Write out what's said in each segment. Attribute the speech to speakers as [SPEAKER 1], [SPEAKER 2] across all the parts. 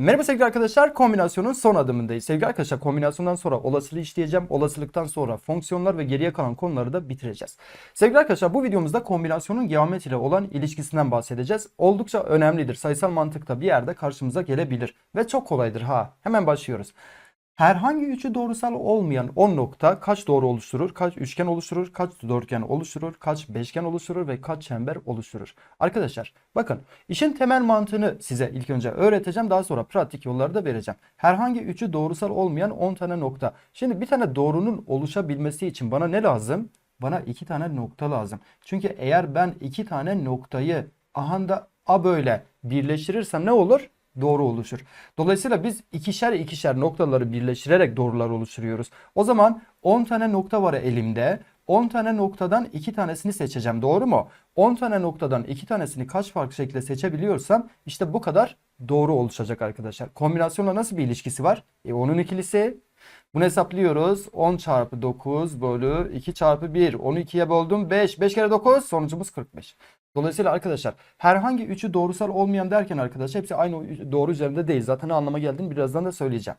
[SPEAKER 1] Merhaba sevgili arkadaşlar, kombinasyonun son adımındayız. Sevgili arkadaşlar, kombinasyondan sonra olasılığı işleyeceğim. Olasılıktan sonra fonksiyonlar ve geriye kalan konuları da bitireceğiz. Sevgili arkadaşlar, bu videomuzda kombinasyonun geometriyle olan ilişkisinden bahsedeceğiz. Oldukça önemlidir. Sayısal mantıkta bir yerde karşımıza gelebilir ve çok kolaydır ha. Hemen başlıyoruz. Herhangi üçü doğrusal olmayan 10 nokta kaç doğru oluşturur, kaç üçgen oluşturur, kaç dörtgen oluşturur, kaç beşgen oluşturur ve kaç çember oluşturur? Arkadaşlar bakın işin temel mantığını size ilk önce öğreteceğim daha sonra pratik yolları da vereceğim. Herhangi üçü doğrusal olmayan 10 tane nokta. Şimdi bir tane doğrunun oluşabilmesi için bana ne lazım? Bana iki tane nokta lazım. Çünkü eğer ben iki tane noktayı ahanda a böyle birleştirirsem ne olur? Doğru oluşur. Dolayısıyla biz ikişer ikişer noktaları birleştirerek doğrular oluşturuyoruz. O zaman 10 tane nokta var elimde. 10 tane noktadan 2 tanesini seçeceğim. Doğru mu? 10 tane noktadan 2 tanesini kaç farklı şekilde seçebiliyorsam işte bu kadar doğru oluşacak arkadaşlar. Kombinasyonla nasıl bir ilişkisi var? E onun ikilisi. Bunu hesaplıyoruz. 10 çarpı 9 bölü 2 çarpı 1. Onu 2'ye böldüm. 5. 5 kere 9 sonucumuz 45. Dolayısıyla arkadaşlar herhangi üçü doğrusal olmayan derken arkadaşlar hepsi aynı doğru üzerinde değil. Zaten ne anlama geldiğini birazdan da söyleyeceğim.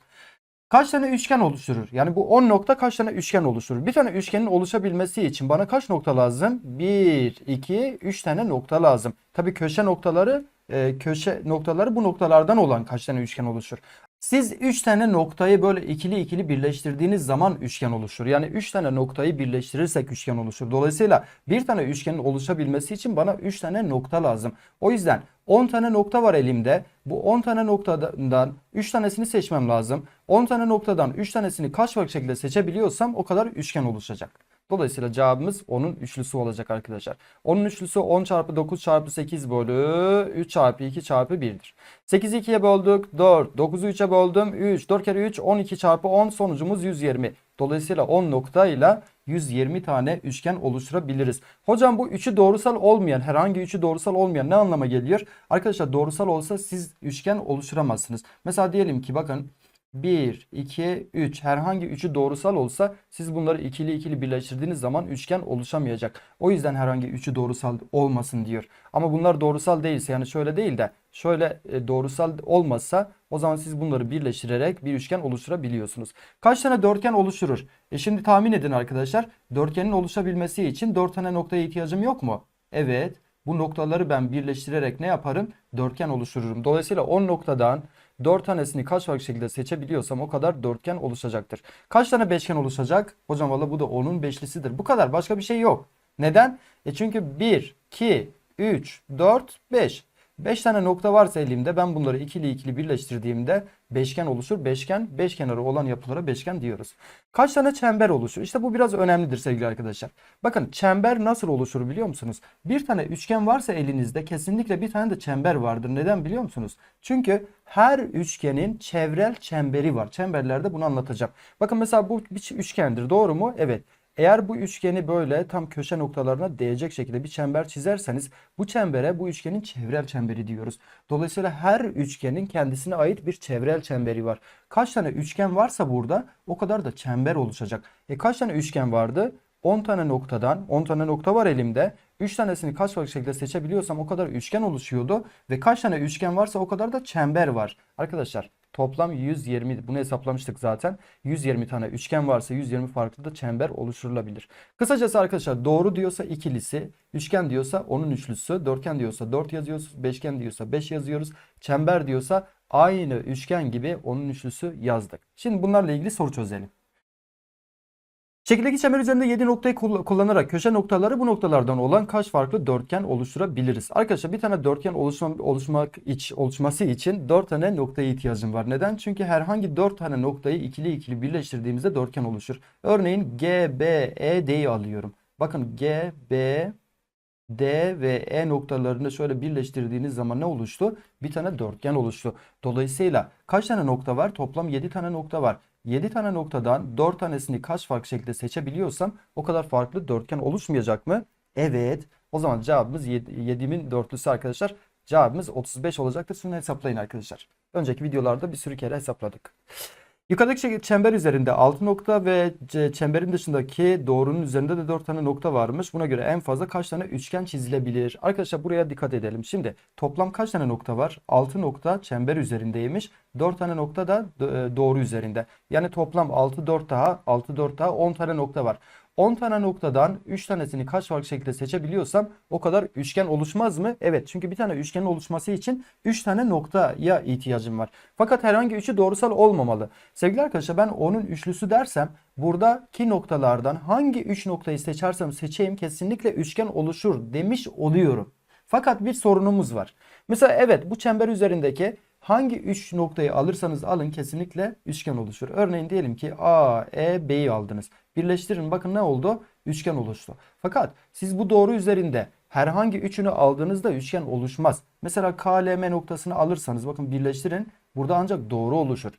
[SPEAKER 1] Kaç tane üçgen oluşturur? Yani bu 10 nokta kaç tane üçgen oluşturur? Bir tane üçgenin oluşabilmesi için bana kaç nokta lazım? 1, 2, 3 tane nokta lazım. Tabii köşe noktaları e, köşe noktaları bu noktalardan olan kaç tane üçgen oluşur? Siz 3 tane noktayı böyle ikili ikili birleştirdiğiniz zaman üçgen oluşur. Yani 3 tane noktayı birleştirirsek üçgen oluşur. Dolayısıyla bir tane üçgenin oluşabilmesi için bana 3 tane nokta lazım. O yüzden 10 tane nokta var elimde. Bu 10 tane noktadan 3 tanesini seçmem lazım. 10 tane noktadan 3 tanesini kaç farklı şekilde seçebiliyorsam o kadar üçgen oluşacak. Dolayısıyla cevabımız onun üçlüsü olacak arkadaşlar. Onun üçlüsü 10 çarpı 9 çarpı 8 bölü 3 çarpı 2 çarpı 1'dir. 8'i 2'ye böldük 4. 9'u 3'e böldüm 3. 4 kere 3 12 çarpı 10 sonucumuz 120. Dolayısıyla 10 noktayla 120 tane üçgen oluşturabiliriz. Hocam bu üçü doğrusal olmayan herhangi üçü doğrusal olmayan ne anlama geliyor? Arkadaşlar doğrusal olsa siz üçgen oluşturamazsınız. Mesela diyelim ki bakın 1, 2, 3 herhangi üçü doğrusal olsa siz bunları ikili ikili birleştirdiğiniz zaman üçgen oluşamayacak. O yüzden herhangi üçü doğrusal olmasın diyor. Ama bunlar doğrusal değilse yani şöyle değil de şöyle e, doğrusal olmazsa o zaman siz bunları birleştirerek bir üçgen oluşturabiliyorsunuz. Kaç tane dörtgen oluşturur? E şimdi tahmin edin arkadaşlar. Dörtgenin oluşabilmesi için 4 tane noktaya ihtiyacım yok mu? Evet. Bu noktaları ben birleştirerek ne yaparım? Dörtgen oluştururum. Dolayısıyla 10 noktadan 4 tanesini kaç farklı şekilde seçebiliyorsam o kadar dörtgen oluşacaktır. Kaç tane beşgen oluşacak? Hocam valla bu da onun beşlisidir. Bu kadar başka bir şey yok. Neden? E çünkü 1, 2, 3, 4, 5. 5 tane nokta varsa elimde ben bunları ikili ikili birleştirdiğimde beşgen oluşur. Beşgen, beş kenarı olan yapılara beşgen diyoruz. Kaç tane çember oluşur? İşte bu biraz önemlidir sevgili arkadaşlar. Bakın çember nasıl oluşur biliyor musunuz? Bir tane üçgen varsa elinizde kesinlikle bir tane de çember vardır. Neden biliyor musunuz? Çünkü her üçgenin çevrel çemberi var. Çemberlerde bunu anlatacağım. Bakın mesela bu bir üçgendir. Doğru mu? Evet. Eğer bu üçgeni böyle tam köşe noktalarına değecek şekilde bir çember çizerseniz bu çembere bu üçgenin çevrel çemberi diyoruz. Dolayısıyla her üçgenin kendisine ait bir çevrel çemberi var. Kaç tane üçgen varsa burada o kadar da çember oluşacak. E kaç tane üçgen vardı? 10 tane noktadan 10 tane nokta var elimde. 3 tanesini kaç farklı şekilde seçebiliyorsam o kadar üçgen oluşuyordu. Ve kaç tane üçgen varsa o kadar da çember var. Arkadaşlar toplam 120 bunu hesaplamıştık zaten. 120 tane üçgen varsa 120 farklı da çember oluşturulabilir. Kısacası arkadaşlar doğru diyorsa ikilisi, üçgen diyorsa onun üçlüsü, dörtgen diyorsa 4 yazıyoruz, beşgen diyorsa 5 yazıyoruz, çember diyorsa aynı üçgen gibi onun üçlüsü yazdık. Şimdi bunlarla ilgili soru çözelim. Şekildeki çember üzerinde 7 noktayı kull- kullanarak köşe noktaları bu noktalardan olan kaç farklı dörtgen oluşturabiliriz? Arkadaşlar bir tane dörtgen oluşma, oluşmak iç, oluşması için 4 tane noktaya ihtiyacım var. Neden? Çünkü herhangi 4 tane noktayı ikili ikili birleştirdiğimizde dörtgen oluşur. Örneğin G, B, E, D'yi alıyorum. Bakın G, B, D ve E noktalarını şöyle birleştirdiğiniz zaman ne oluştu? Bir tane dörtgen oluştu. Dolayısıyla kaç tane nokta var? Toplam 7 tane nokta var. 7 tane noktadan 4 tanesini kaç farklı şekilde seçebiliyorsam o kadar farklı dörtgen oluşmayacak mı? Evet. O zaman cevabımız 7'min dörtlüsü arkadaşlar. Cevabımız 35 olacaktır. Şunu hesaplayın arkadaşlar. Önceki videolarda bir sürü kere hesapladık. Yukarıdaki çember üzerinde 6 nokta ve çemberin dışındaki doğrunun üzerinde de 4 tane nokta varmış. Buna göre en fazla kaç tane üçgen çizilebilir? Arkadaşlar buraya dikkat edelim. Şimdi toplam kaç tane nokta var? 6 nokta çember üzerindeymiş. 4 tane nokta da d- doğru üzerinde. Yani toplam 6 4 daha 6 4 daha 10 tane nokta var. 10 tane noktadan 3 tanesini kaç farklı şekilde seçebiliyorsam o kadar üçgen oluşmaz mı? Evet çünkü bir tane üçgenin oluşması için 3 tane noktaya ihtiyacım var. Fakat herhangi üçü doğrusal olmamalı. Sevgili arkadaşlar ben onun üçlüsü dersem buradaki noktalardan hangi 3 noktayı seçersem seçeyim kesinlikle üçgen oluşur demiş oluyorum. Fakat bir sorunumuz var. Mesela evet bu çember üzerindeki hangi 3 noktayı alırsanız alın kesinlikle üçgen oluşur. Örneğin diyelim ki A, E, B'yi aldınız. Birleştirin bakın ne oldu? Üçgen oluştu. Fakat siz bu doğru üzerinde herhangi üçünü aldığınızda üçgen oluşmaz. Mesela K, L, M noktasını alırsanız bakın birleştirin. Burada ancak doğru oluşur.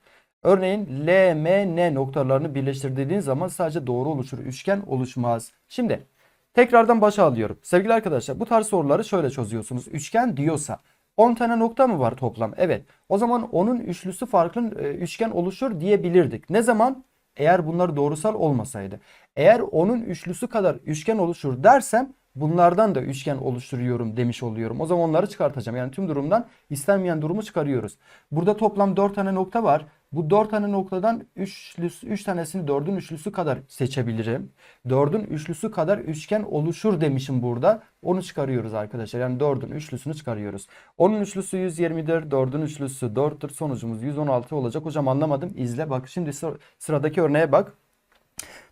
[SPEAKER 1] Örneğin L, M, N noktalarını birleştirdiğiniz zaman sadece doğru oluşur. Üçgen oluşmaz. Şimdi tekrardan başa alıyorum. Sevgili arkadaşlar bu tarz soruları şöyle çözüyorsunuz. Üçgen diyorsa 10 tane nokta mı var toplam? Evet. O zaman onun üçlüsü farklı e, üçgen oluşur diyebilirdik. Ne zaman? Eğer bunlar doğrusal olmasaydı. Eğer onun üçlüsü kadar üçgen oluşur dersem bunlardan da üçgen oluşturuyorum demiş oluyorum. O zaman onları çıkartacağım. Yani tüm durumdan istenmeyen durumu çıkarıyoruz. Burada toplam 4 tane nokta var. Bu 4 tane noktadan 3 3 tanesini 4'ün üçlüsü kadar seçebilirim. 4'ün üçlüsü kadar üçgen oluşur demişim burada. Onu çıkarıyoruz arkadaşlar. Yani 4'ün üçlüsünü çıkarıyoruz. Onun üçlüsü 120'dir. 4'ün üçlüsü 4'tür. Sonucumuz 116 olacak. Hocam anlamadım. İzle bak. Şimdi sıra- sıradaki örneğe bak.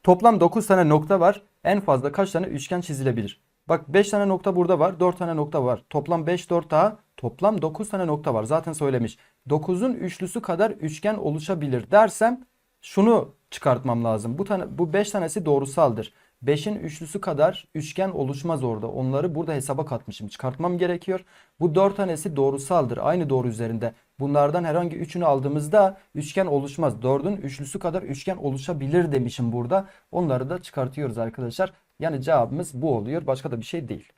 [SPEAKER 1] Toplam 9 tane nokta var. En fazla kaç tane üçgen çizilebilir? Bak 5 tane nokta burada var. 4 tane nokta var. Toplam 5 4 daha. Toplam 9 tane nokta var. Zaten söylemiş. 9'un üçlüsü kadar üçgen oluşabilir dersem şunu çıkartmam lazım. Bu tane bu 5 tanesi doğrusaldır. 5'in üçlüsü kadar üçgen oluşmaz orada. Onları burada hesaba katmışım. Çıkartmam gerekiyor. Bu 4 tanesi doğrusaldır. Aynı doğru üzerinde. Bunlardan herhangi üçünü aldığımızda üçgen oluşmaz. 4'ün üçlüsü kadar üçgen oluşabilir demişim burada. Onları da çıkartıyoruz arkadaşlar. Yani cevabımız bu oluyor. Başka da bir şey değil.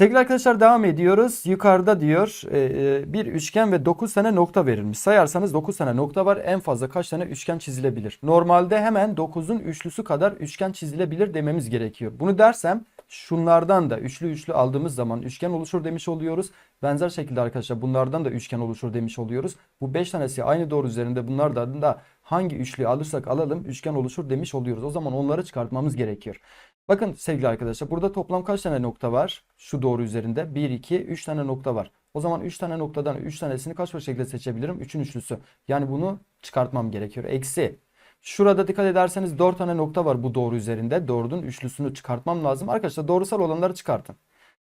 [SPEAKER 1] Sevgili arkadaşlar devam ediyoruz. Yukarıda diyor e, e, bir üçgen ve 9 tane nokta verilmiş. Sayarsanız 9 tane nokta var. En fazla kaç tane üçgen çizilebilir? Normalde hemen 9'un üçlüsü kadar üçgen çizilebilir dememiz gerekiyor. Bunu dersem şunlardan da üçlü üçlü aldığımız zaman üçgen oluşur demiş oluyoruz. Benzer şekilde arkadaşlar bunlardan da üçgen oluşur demiş oluyoruz. Bu 5 tanesi aynı doğru üzerinde bunlardan da hangi üçlüyü alırsak alalım üçgen oluşur demiş oluyoruz. O zaman onları çıkartmamız gerekiyor. Bakın sevgili arkadaşlar burada toplam kaç tane nokta var? Şu doğru üzerinde 1, 2, 3 tane nokta var. O zaman 3 tane noktadan 3 tanesini kaç şekilde seçebilirim? 3'ün üçlüsü. Yani bunu çıkartmam gerekiyor. Eksi. Şurada dikkat ederseniz 4 tane nokta var bu doğru üzerinde. 4'ün üçlüsünü çıkartmam lazım. Arkadaşlar doğrusal olanları çıkartın.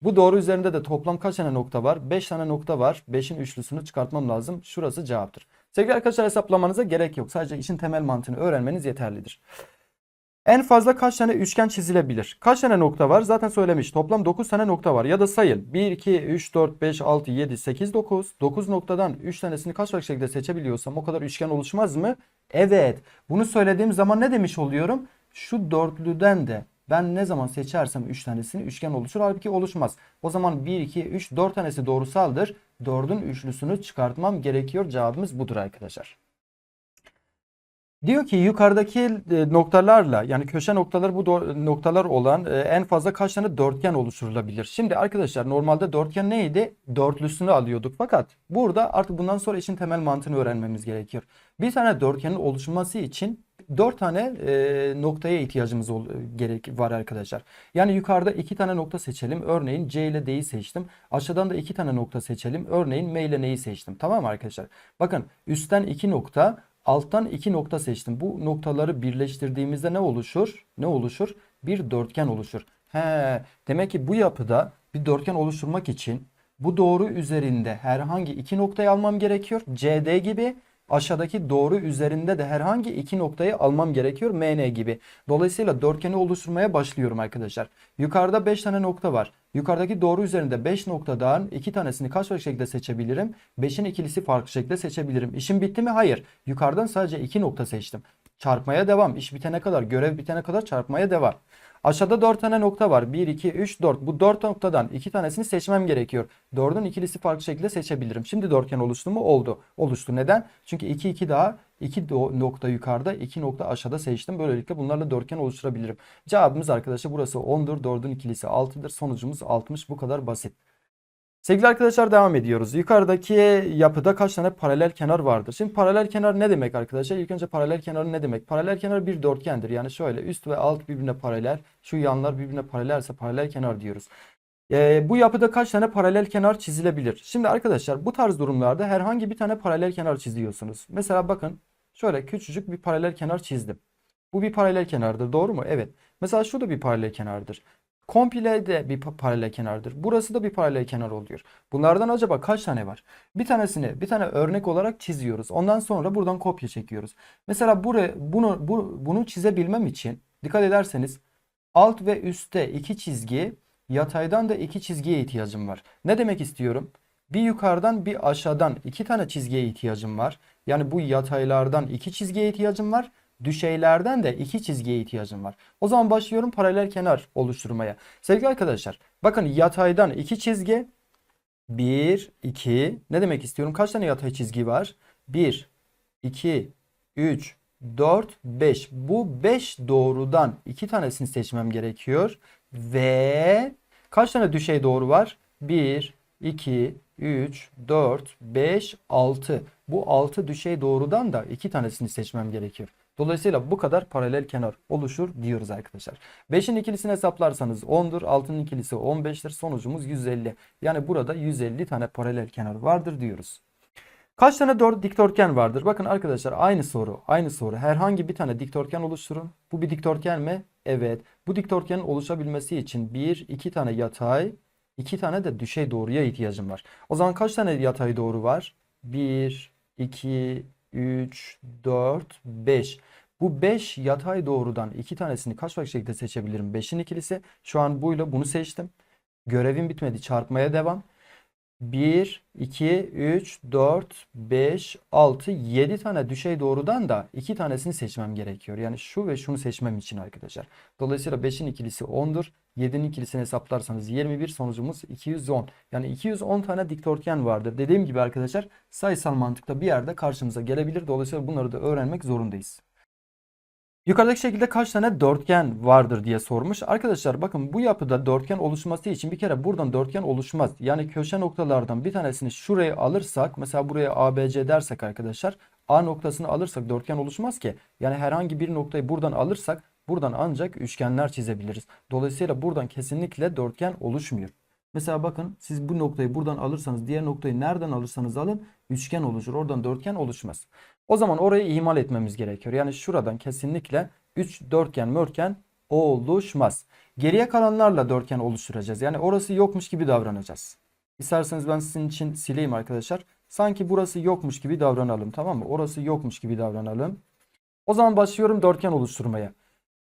[SPEAKER 1] Bu doğru üzerinde de toplam kaç tane nokta var? 5 tane nokta var. 5'in üçlüsünü çıkartmam lazım. Şurası cevaptır. Sevgili arkadaşlar hesaplamanıza gerek yok. Sadece işin temel mantığını öğrenmeniz yeterlidir. En fazla kaç tane üçgen çizilebilir? Kaç tane nokta var? Zaten söylemiş. Toplam 9 tane nokta var. Ya da sayın. 1, 2, 3, 4, 5, 6, 7, 8, 9. 9 noktadan 3 tanesini kaç farklı şekilde seçebiliyorsam o kadar üçgen oluşmaz mı? Evet. Bunu söylediğim zaman ne demiş oluyorum? Şu dörtlüden de ben ne zaman seçersem 3 tanesini üçgen oluşur. Halbuki oluşmaz. O zaman 1, 2, 3, 4 tanesi doğrusaldır. 4'ün üçlüsünü çıkartmam gerekiyor. Cevabımız budur arkadaşlar. Diyor ki yukarıdaki e, noktalarla yani köşe noktaları bu noktalar olan e, en fazla kaç tane dörtgen oluşturulabilir? Şimdi arkadaşlar normalde dörtgen neydi? Dörtlüsünü alıyorduk fakat burada artık bundan sonra işin temel mantığını öğrenmemiz gerekiyor. Bir tane dörtgenin oluşması için dört tane e, noktaya ihtiyacımız ol- gerek var arkadaşlar. Yani yukarıda iki tane nokta seçelim. Örneğin C ile D'yi seçtim. Aşağıdan da iki tane nokta seçelim. Örneğin M ile N'yi seçtim. Tamam mı arkadaşlar? Bakın üstten iki nokta Alttan iki nokta seçtim. Bu noktaları birleştirdiğimizde ne oluşur? Ne oluşur? Bir dörtgen oluşur. He, demek ki bu yapıda bir dörtgen oluşturmak için bu doğru üzerinde herhangi iki noktayı almam gerekiyor. CD gibi. Aşağıdaki doğru üzerinde de herhangi iki noktayı almam gerekiyor. MN gibi. Dolayısıyla dörtgeni oluşturmaya başlıyorum arkadaşlar. Yukarıda 5 tane nokta var. Yukarıdaki doğru üzerinde 5 noktadan 2 tanesini kaç farklı şekilde seçebilirim? 5'in ikilisi farklı şekilde seçebilirim. İşim bitti mi? Hayır. Yukarıdan sadece 2 nokta seçtim. Çarpmaya devam. İş bitene kadar, görev bitene kadar çarpmaya devam. Aşağıda 4 tane nokta var. 1, 2, 3, 4. Bu 4 noktadan 2 tanesini seçmem gerekiyor. 4'ün ikilisi farklı şekilde seçebilirim. Şimdi dörtgen oluştu mu? Oldu. Oluştu. Neden? Çünkü 2, 2 daha 2 nokta yukarıda, 2 nokta aşağıda seçtim. Böylelikle bunlarla dörtgen oluşturabilirim. Cevabımız arkadaşlar burası 10'dur. 4'ün ikilisi 6'dır. Sonucumuz 60. Bu kadar basit. Sevgili arkadaşlar devam ediyoruz. Yukarıdaki yapıda kaç tane paralel kenar vardır? Şimdi paralel kenar ne demek arkadaşlar? İlk önce paralel kenar ne demek? Paralel kenar bir dörtgendir. Yani şöyle üst ve alt birbirine paralel. Şu yanlar birbirine paralelse paralel kenar diyoruz. Ee, bu yapıda kaç tane paralel kenar çizilebilir? Şimdi arkadaşlar bu tarz durumlarda herhangi bir tane paralel kenar çiziyorsunuz. Mesela bakın şöyle küçücük bir paralel kenar çizdim. Bu bir paralel kenardır doğru mu? Evet. Mesela şu da bir paralel kenardır. Komple de bir pa- paralel kenardır. Burası da bir paralel kenar oluyor. Bunlardan acaba kaç tane var? Bir tanesini bir tane örnek olarak çiziyoruz. Ondan sonra buradan kopya çekiyoruz. Mesela buraya bunu bu, bunu çizebilmem için dikkat ederseniz alt ve üstte iki çizgi, yataydan da iki çizgiye ihtiyacım var. Ne demek istiyorum? Bir yukarıdan bir aşağıdan iki tane çizgiye ihtiyacım var. Yani bu yataylardan iki çizgiye ihtiyacım var. Düşeylerden de iki çizgiye ihtiyacım var. O zaman başlıyorum paralel kenar oluşturmaya. Sevgili arkadaşlar bakın yataydan iki çizgi 1, 2 ne demek istiyorum? Kaç tane yatay çizgi var? 1, 2, 3, 4, 5. Bu 5 doğrudan iki tanesini seçmem gerekiyor. Ve kaç tane düşey doğru var? 1, 2, 3, 4, 5, 6. Bu 6 düşey doğrudan da iki tanesini seçmem gerekiyor. Dolayısıyla bu kadar paralel kenar oluşur diyoruz arkadaşlar. 5'in ikilisini hesaplarsanız 10'dur. 6'nın ikilisi 15'tir. Sonucumuz 150. Yani burada 150 tane paralel kenar vardır diyoruz. Kaç tane dört dikdörtgen vardır? Bakın arkadaşlar aynı soru. Aynı soru. Herhangi bir tane dikdörtgen oluşturun. Bu bir dikdörtgen mi? Evet. Bu dikdörtgenin oluşabilmesi için 1, 2 tane yatay, 2 tane de düşey doğruya ihtiyacım var. O zaman kaç tane yatay doğru var? 1, 2, 3, 4, 5. Bu 5 yatay doğrudan 2 tanesini kaç farklı şekilde seçebilirim? 5'in ikilisi. Şu an buyla bunu seçtim. Görevim bitmedi. Çarpmaya devam. 1, 2, 3, 4, 5, 6, 7 tane düşey doğrudan da 2 tanesini seçmem gerekiyor. Yani şu ve şunu seçmem için arkadaşlar. Dolayısıyla 5'in ikilisi 10'dur. 7'nin ikilisini hesaplarsanız 21 sonucumuz 210. Yani 210 tane dikdörtgen vardır. Dediğim gibi arkadaşlar sayısal mantıkta bir yerde karşımıza gelebilir. Dolayısıyla bunları da öğrenmek zorundayız. Yukarıdaki şekilde kaç tane dörtgen vardır diye sormuş. Arkadaşlar bakın bu yapıda dörtgen oluşması için bir kere buradan dörtgen oluşmaz. Yani köşe noktalardan bir tanesini şuraya alırsak mesela buraya ABC dersek arkadaşlar A noktasını alırsak dörtgen oluşmaz ki. Yani herhangi bir noktayı buradan alırsak buradan ancak üçgenler çizebiliriz. Dolayısıyla buradan kesinlikle dörtgen oluşmuyor. Mesela bakın siz bu noktayı buradan alırsanız diğer noktayı nereden alırsanız alın üçgen oluşur. Oradan dörtgen oluşmaz. O zaman orayı ihmal etmemiz gerekiyor. Yani şuradan kesinlikle 3 dörtgen mörtgen oluşmaz. Geriye kalanlarla dörtgen oluşturacağız. Yani orası yokmuş gibi davranacağız. İsterseniz ben sizin için sileyim arkadaşlar. Sanki burası yokmuş gibi davranalım tamam mı? Orası yokmuş gibi davranalım. O zaman başlıyorum dörtgen oluşturmaya.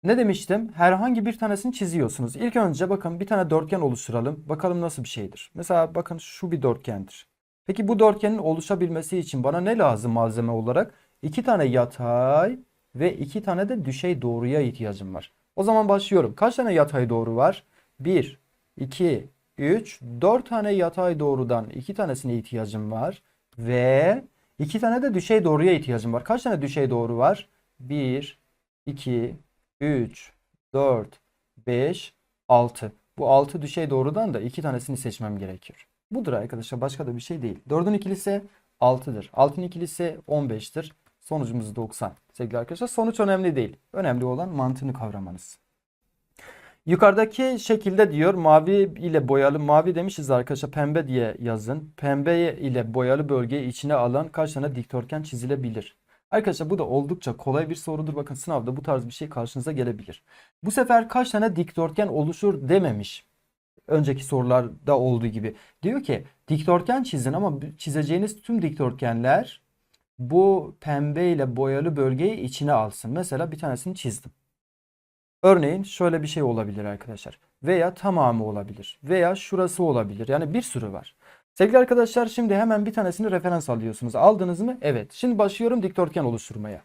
[SPEAKER 1] Ne demiştim? Herhangi bir tanesini çiziyorsunuz. İlk önce bakın bir tane dörtgen oluşturalım. Bakalım nasıl bir şeydir. Mesela bakın şu bir dörtgendir. Peki bu dörtgenin oluşabilmesi için bana ne lazım malzeme olarak? İki tane yatay ve iki tane de düşey doğruya ihtiyacım var. O zaman başlıyorum. Kaç tane yatay doğru var? 1, 2, 3, 4 tane yatay doğrudan iki tanesine ihtiyacım var. Ve iki tane de düşey doğruya ihtiyacım var. Kaç tane düşey doğru var? 1, 2, 3, 4, 5, 6. Bu 6 düşey doğrudan da iki tanesini seçmem gerekiyor. Budur arkadaşlar başka da bir şey değil. 4'ün ikilisi 6'dır. 6'ın ikilisi 15'tir. Sonucumuz 90. Sevgili arkadaşlar sonuç önemli değil. Önemli olan mantığını kavramanız. Yukarıdaki şekilde diyor mavi ile boyalı mavi demişiz arkadaşlar pembe diye yazın. Pembe ile boyalı bölgeyi içine alan kaç tane dikdörtgen çizilebilir? Arkadaşlar bu da oldukça kolay bir sorudur. Bakın sınavda bu tarz bir şey karşınıza gelebilir. Bu sefer kaç tane dikdörtgen oluşur dememiş. Önceki sorularda olduğu gibi. Diyor ki dikdörtgen çizin ama çizeceğiniz tüm dikdörtgenler bu pembe ile boyalı bölgeyi içine alsın. Mesela bir tanesini çizdim. Örneğin şöyle bir şey olabilir arkadaşlar. Veya tamamı olabilir. Veya şurası olabilir. Yani bir sürü var. Sevgili arkadaşlar şimdi hemen bir tanesini referans alıyorsunuz. Aldınız mı? Evet. Şimdi başlıyorum dikdörtgen oluşturmaya.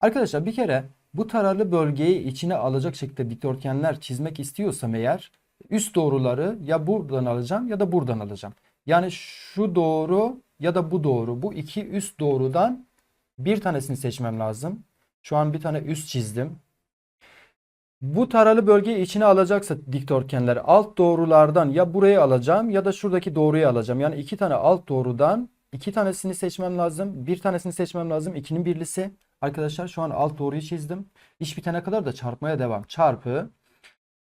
[SPEAKER 1] Arkadaşlar bir kere bu taralı bölgeyi içine alacak şekilde dikdörtgenler çizmek istiyorsam eğer üst doğruları ya buradan alacağım ya da buradan alacağım. Yani şu doğru ya da bu doğru. Bu iki üst doğrudan bir tanesini seçmem lazım. Şu an bir tane üst çizdim. Bu taralı bölgeyi içine alacaksa dikdörtgenler alt doğrulardan ya burayı alacağım ya da şuradaki doğruyu alacağım. Yani iki tane alt doğrudan iki tanesini seçmem lazım. Bir tanesini seçmem lazım. İkinin birlisi. Arkadaşlar şu an alt doğruyu çizdim. İş bitene kadar da çarpmaya devam. Çarpı.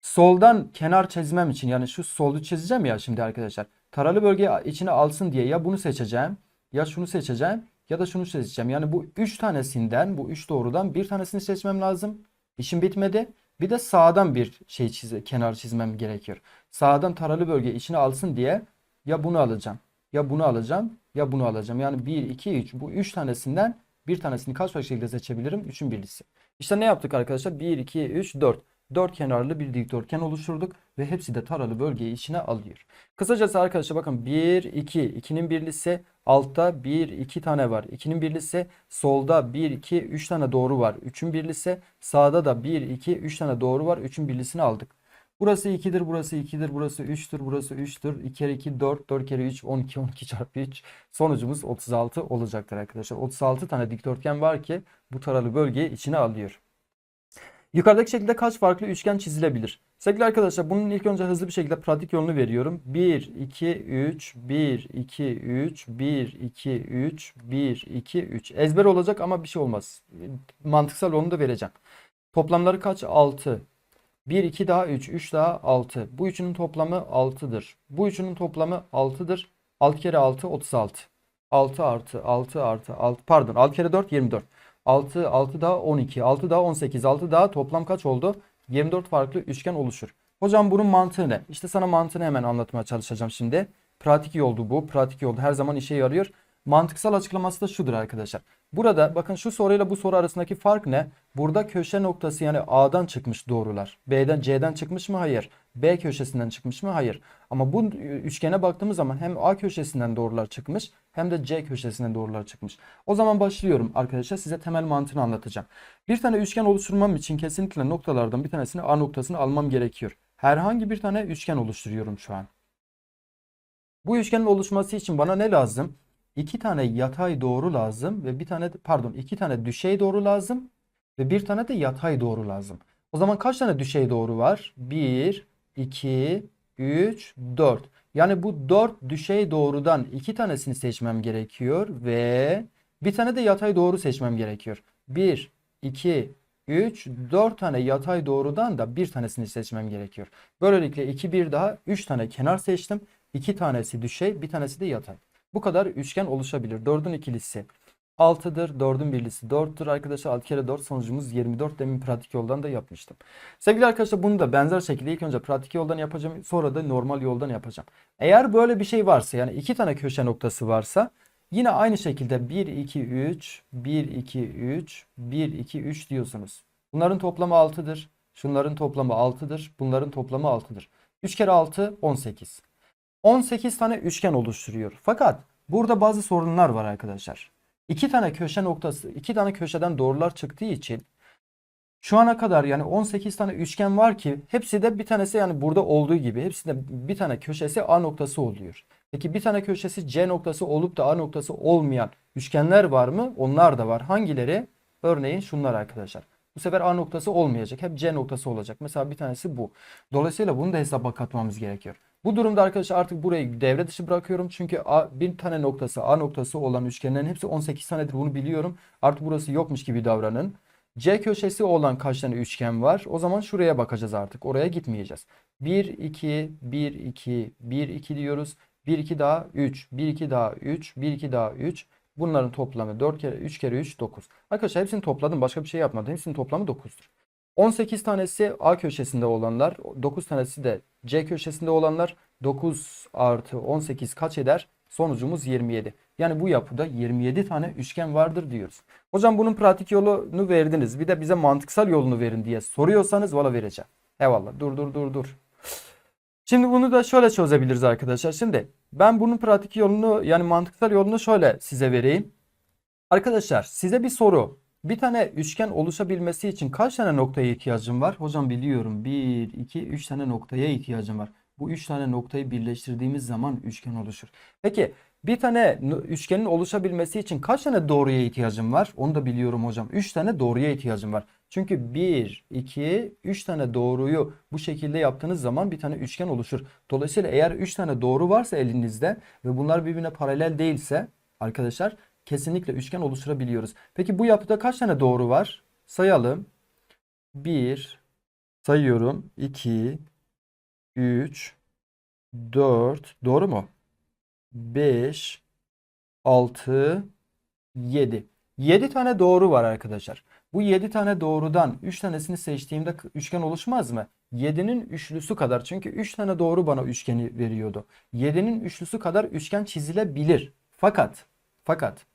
[SPEAKER 1] Soldan kenar çizmem için yani şu solu çizeceğim ya şimdi arkadaşlar. Taralı bölge içine alsın diye ya bunu seçeceğim ya şunu seçeceğim ya da şunu seçeceğim. Yani bu üç tanesinden bu üç doğrudan bir tanesini seçmem lazım. İşim bitmedi. Bir de sağdan bir şey çize, kenar çizmem gerekiyor. Sağdan taralı bölge içine alsın diye ya bunu alacağım ya bunu alacağım ya bunu alacağım. Yani 1, 2, 3 bu 3 tanesinden bir tanesini kaç farklı şekilde seçebilirim? 3'ün birlisi. İşte ne yaptık arkadaşlar? 1, 2, 3, 4. 4 kenarlı bir dikdörtgen oluşturduk ve hepsi de taralı bölgeyi içine alıyor. Kısacası arkadaşlar bakın 1, 2, 2'nin birlisi altta 1, 2 tane var. 2'nin birlisi solda 1, 2, 3 tane doğru var. 3'ün birlisi sağda da 1, 2, 3 tane doğru var. 3'ün birlisini aldık. Burası 2'dir, burası 2'dir, burası 3'tür, burası 3'tür. 2 kere 2 4, 4 kere 3 12, 12 çarpı 3. Sonucumuz 36 olacaktır arkadaşlar. 36 tane dikdörtgen var ki bu taralı bölgeyi içine alıyor. Yukarıdaki şekilde kaç farklı üçgen çizilebilir? Sevgili arkadaşlar bunun ilk önce hızlı bir şekilde pratik yolunu veriyorum. 1, 2, 3, 1, 2, 3, 1, 2, 3, 1, 2, 3. Ezber olacak ama bir şey olmaz. Mantıksal yolunu da vereceğim. Toplamları kaç? 6. 1, 2 daha 3, 3 daha 6. Bu üçünün toplamı 6'dır. Bu üçünün toplamı 6'dır. 6 kere 6, 36. 6 artı 6 artı 6 pardon 6 kere 4 24. 6 6 daha 12, 6 daha 18, 6 daha toplam kaç oldu? 24 farklı üçgen oluşur. Hocam bunun mantığı ne? İşte sana mantığını hemen anlatmaya çalışacağım şimdi. Pratik yoldu bu. Pratik yoldu. Her zaman işe yarıyor. Mantıksal açıklaması da şudur arkadaşlar. Burada bakın şu soruyla bu soru arasındaki fark ne? Burada köşe noktası yani A'dan çıkmış doğrular. B'den C'den çıkmış mı? Hayır. B köşesinden çıkmış mı? Hayır. Ama bu üçgene baktığımız zaman hem A köşesinden doğrular çıkmış hem de C köşesinden doğrular çıkmış. O zaman başlıyorum arkadaşlar. Size temel mantığını anlatacağım. Bir tane üçgen oluşturmam için kesinlikle noktalardan bir tanesini A noktasını almam gerekiyor. Herhangi bir tane üçgen oluşturuyorum şu an. Bu üçgenin oluşması için bana ne lazım? İki tane yatay doğru lazım ve bir tane pardon iki tane düşey doğru lazım ve bir tane de yatay doğru lazım. O zaman kaç tane düşey doğru var? 1, 2, 3, 4. Yani bu 4 düşey doğrudan iki tanesini seçmem gerekiyor ve bir tane de yatay doğru seçmem gerekiyor. 1, 2, 3, 4 tane yatay doğrudan da bir tanesini seçmem gerekiyor. Böylelikle 2, 1 daha 3 tane kenar seçtim. 2 tanesi düşey, bir tanesi de yatay. Bu kadar üçgen oluşabilir. 4'ün ikilisi 6'dır. 4'ün birlisi 4'tür arkadaşlar. 6 kere 4 sonucumuz 24. Demin pratik yoldan da yapmıştım. Sevgili arkadaşlar bunu da benzer şekilde ilk önce pratik yoldan yapacağım. Sonra da normal yoldan yapacağım. Eğer böyle bir şey varsa yani iki tane köşe noktası varsa yine aynı şekilde 1, 2, 3, 1, 2, 3, 1, 2, 3 diyorsunuz. Bunların toplamı 6'dır. Şunların toplamı 6'dır. Bunların toplamı 6'dır. 3 kere 6 18. 18 tane üçgen oluşturuyor. Fakat burada bazı sorunlar var arkadaşlar. İki tane köşe noktası, iki tane köşeden doğrular çıktığı için şu ana kadar yani 18 tane üçgen var ki hepsi de bir tanesi yani burada olduğu gibi hepsi de bir tane köşesi A noktası oluyor. Peki bir tane köşesi C noktası olup da A noktası olmayan üçgenler var mı? Onlar da var. Hangileri? Örneğin şunlar arkadaşlar. Bu sefer A noktası olmayacak. Hep C noktası olacak. Mesela bir tanesi bu. Dolayısıyla bunu da hesaba katmamız gerekiyor. Bu durumda arkadaşlar artık burayı devre dışı bırakıyorum. Çünkü A, bir tane noktası A noktası olan üçgenlerin hepsi 18 tanedir. Bunu biliyorum. Artık burası yokmuş gibi davranın. C köşesi olan kaç tane üçgen var? O zaman şuraya bakacağız artık. Oraya gitmeyeceğiz. 1, 2, 1, 2, 1, 2 diyoruz. 1, 2 daha 3, 1, 2 daha 3, 1, 2 daha 3. Bunların toplamı 4 kere 3 kere 3 9. Arkadaşlar hepsini topladım. Başka bir şey yapmadım. Hepsinin toplamı 9'dur. 18 tanesi A köşesinde olanlar, 9 tanesi de C köşesinde olanlar 9 artı 18 kaç eder? Sonucumuz 27. Yani bu yapıda 27 tane üçgen vardır diyoruz. Hocam bunun pratik yolunu verdiniz. Bir de bize mantıksal yolunu verin diye soruyorsanız valla vereceğim. Eyvallah. Dur dur dur dur. Şimdi bunu da şöyle çözebiliriz arkadaşlar. Şimdi ben bunun pratik yolunu yani mantıksal yolunu şöyle size vereyim. Arkadaşlar size bir soru bir tane üçgen oluşabilmesi için kaç tane noktaya ihtiyacım var? Hocam biliyorum. 1, 2, 3 tane noktaya ihtiyacım var. Bu 3 tane noktayı birleştirdiğimiz zaman üçgen oluşur. Peki bir tane üçgenin oluşabilmesi için kaç tane doğruya ihtiyacım var? Onu da biliyorum hocam. 3 tane doğruya ihtiyacım var. Çünkü 1, 2, 3 tane doğruyu bu şekilde yaptığınız zaman bir tane üçgen oluşur. Dolayısıyla eğer 3 tane doğru varsa elinizde ve bunlar birbirine paralel değilse arkadaşlar kesinlikle üçgen oluşturabiliyoruz. Peki bu yapıda kaç tane doğru var? Sayalım. 1 sayıyorum. 2 3 4 doğru mu? 5 6 7. 7 tane doğru var arkadaşlar. Bu 7 tane doğrudan 3 tanesini seçtiğimde üçgen oluşmaz mı? 7'nin üçlüsü kadar. Çünkü 3 tane doğru bana üçgeni veriyordu. 7'nin üçlüsü kadar üçgen çizilebilir. Fakat fakat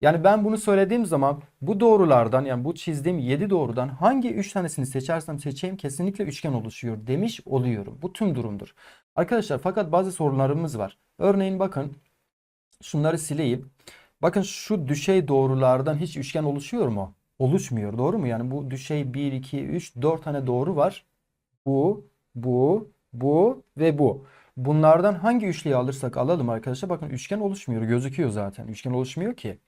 [SPEAKER 1] yani ben bunu söylediğim zaman bu doğrulardan yani bu çizdiğim 7 doğrudan hangi 3 tanesini seçersem seçeyim kesinlikle üçgen oluşuyor demiş oluyorum. Bu tüm durumdur. Arkadaşlar fakat bazı sorularımız var. Örneğin bakın şunları sileyim. Bakın şu düşey doğrulardan hiç üçgen oluşuyor mu? Oluşmuyor. Doğru mu? Yani bu düşey 1, 2, 3, 4 tane doğru var. Bu, bu, bu ve bu. Bunlardan hangi üçlüyü alırsak alalım arkadaşlar. Bakın üçgen oluşmuyor. Gözüküyor zaten. Üçgen oluşmuyor ki.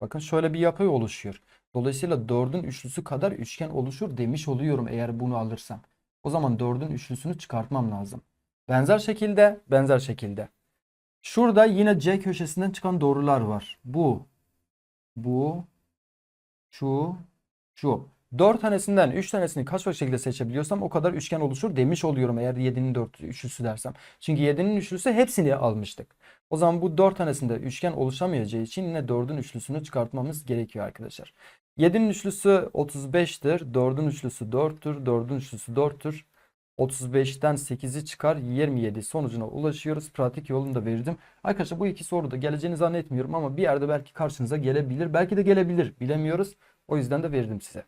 [SPEAKER 1] Bakın şöyle bir yapı oluşuyor. Dolayısıyla 4'ün üçlüsü kadar üçgen oluşur demiş oluyorum eğer bunu alırsam. O zaman 4'ün üçlüsünü çıkartmam lazım. Benzer şekilde, benzer şekilde. Şurada yine C köşesinden çıkan doğrular var. Bu, bu, şu, şu. 4 tanesinden 3 tanesini kaç farklı şekilde seçebiliyorsam o kadar üçgen oluşur demiş oluyorum eğer 7'nin 4 üçlüsü dersem. Çünkü 7'nin üçlüsü hepsini almıştık. O zaman bu 4 tanesinde üçgen oluşamayacağı için yine 4'ün üçlüsünü çıkartmamız gerekiyor arkadaşlar. 7'nin üçlüsü 35'tir. 4'ün üçlüsü 4'tür. 4'ün üçlüsü 4'tür. 35'ten 8'i çıkar 27 sonucuna ulaşıyoruz. Pratik yolunu da verdim. Arkadaşlar bu iki soruda geleceğini zannetmiyorum ama bir yerde belki karşınıza gelebilir. Belki de gelebilir. Bilemiyoruz. O yüzden de verdim size.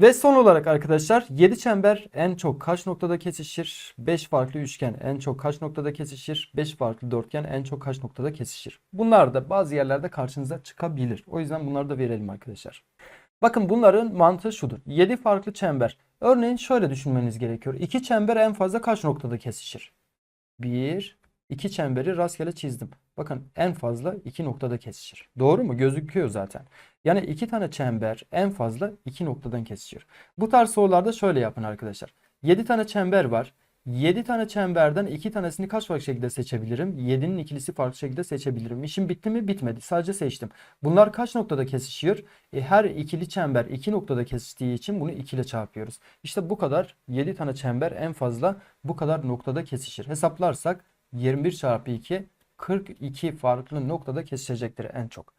[SPEAKER 1] Ve son olarak arkadaşlar 7 çember en çok kaç noktada kesişir? 5 farklı üçgen en çok kaç noktada kesişir? 5 farklı dörtgen en çok kaç noktada kesişir? Bunlar da bazı yerlerde karşınıza çıkabilir. O yüzden bunları da verelim arkadaşlar. Bakın bunların mantığı şudur. 7 farklı çember. Örneğin şöyle düşünmeniz gerekiyor. 2 çember en fazla kaç noktada kesişir? 1, 2 çemberi rastgele çizdim. Bakın en fazla 2 noktada kesişir. Doğru mu? Gözüküyor zaten. Yani 2 tane çember en fazla 2 noktadan kesişir. Bu tarz sorularda şöyle yapın arkadaşlar. 7 tane çember var. 7 tane çemberden 2 tanesini kaç farklı şekilde seçebilirim? 7'nin ikilisi farklı şekilde seçebilirim. İşim bitti mi? Bitmedi. Sadece seçtim. Bunlar kaç noktada kesişiyor? E, her ikili çember 2 noktada kesiştiği için bunu 2 ile çarpıyoruz. İşte bu kadar 7 tane çember en fazla bu kadar noktada kesişir. Hesaplarsak 21 çarpı 2 42 farklı noktada kesişecektir en çok.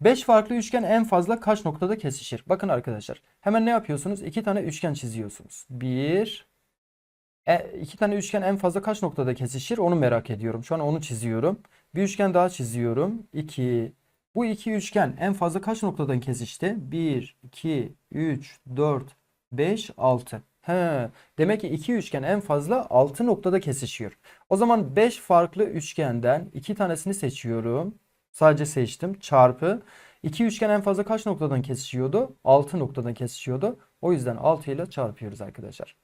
[SPEAKER 1] 5 farklı üçgen en fazla kaç noktada kesişir? Bakın arkadaşlar. Hemen ne yapıyorsunuz? 2 tane üçgen çiziyorsunuz. 1 e, iki tane üçgen en fazla kaç noktada kesişir? Onu merak ediyorum. Şu an onu çiziyorum. Bir üçgen daha çiziyorum. 2. Bu iki üçgen en fazla kaç noktadan kesişti? 1, 2, 3, 4, 5, 6. He, demek ki iki üçgen en fazla 6 noktada kesişiyor. O zaman 5 farklı üçgenden 2 tanesini seçiyorum. Sadece seçtim. Çarpı. İki üçgen en fazla kaç noktadan kesişiyordu? 6 noktadan kesişiyordu. O yüzden 6 ile çarpıyoruz arkadaşlar.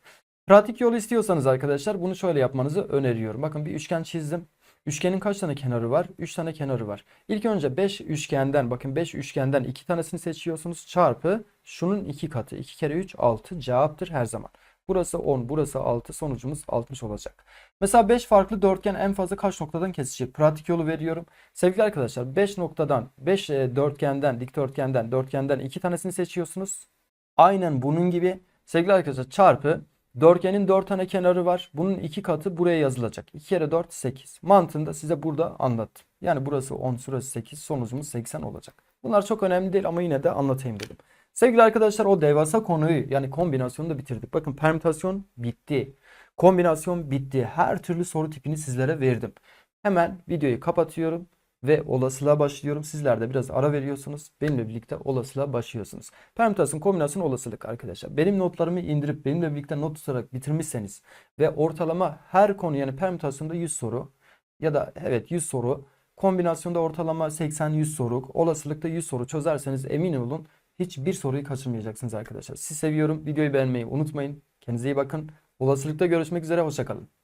[SPEAKER 1] Pratik yol istiyorsanız arkadaşlar bunu şöyle yapmanızı öneriyorum. Bakın bir üçgen çizdim. Üçgenin kaç tane kenarı var? 3 tane kenarı var. İlk önce 5 üçgenden bakın 5 üçgenden 2 tanesini seçiyorsunuz. Çarpı şunun 2 katı. 2 kere 3 6 cevaptır her zaman. Burası 10 burası 6 sonucumuz 60 olacak. Mesela 5 farklı dörtgen en fazla kaç noktadan kesişir? Pratik yolu veriyorum. Sevgili arkadaşlar 5 noktadan 5 dörtgenden dikdörtgenden dörtgenden 2 tanesini seçiyorsunuz. Aynen bunun gibi sevgili arkadaşlar çarpı Dörtgenin 4 tane kenarı var. Bunun 2 katı buraya yazılacak. 2 kere 4 8. Mantığını da size burada anlattım. Yani burası 10, şurası 8. Sonucumuz 80 olacak. Bunlar çok önemli değil ama yine de anlatayım dedim. Sevgili arkadaşlar o devasa konuyu yani kombinasyonu da bitirdik. Bakın permütasyon bitti. Kombinasyon bitti. Her türlü soru tipini sizlere verdim. Hemen videoyu kapatıyorum ve olasılığa başlıyorum. Sizler de biraz ara veriyorsunuz. Benimle birlikte olasılığa başlıyorsunuz. Permütasyon, kombinasyon, olasılık arkadaşlar. Benim notlarımı indirip benimle birlikte not tutarak bitirmişseniz ve ortalama her konu yani permütasyonda 100 soru ya da evet 100 soru, kombinasyonda ortalama 80-100 soru, olasılıkta 100 soru çözerseniz emin olun hiçbir soruyu kaçırmayacaksınız arkadaşlar. Sizi seviyorum. Videoyu beğenmeyi unutmayın. Kendinize iyi bakın. Olasılıkta görüşmek üzere. Hoşçakalın.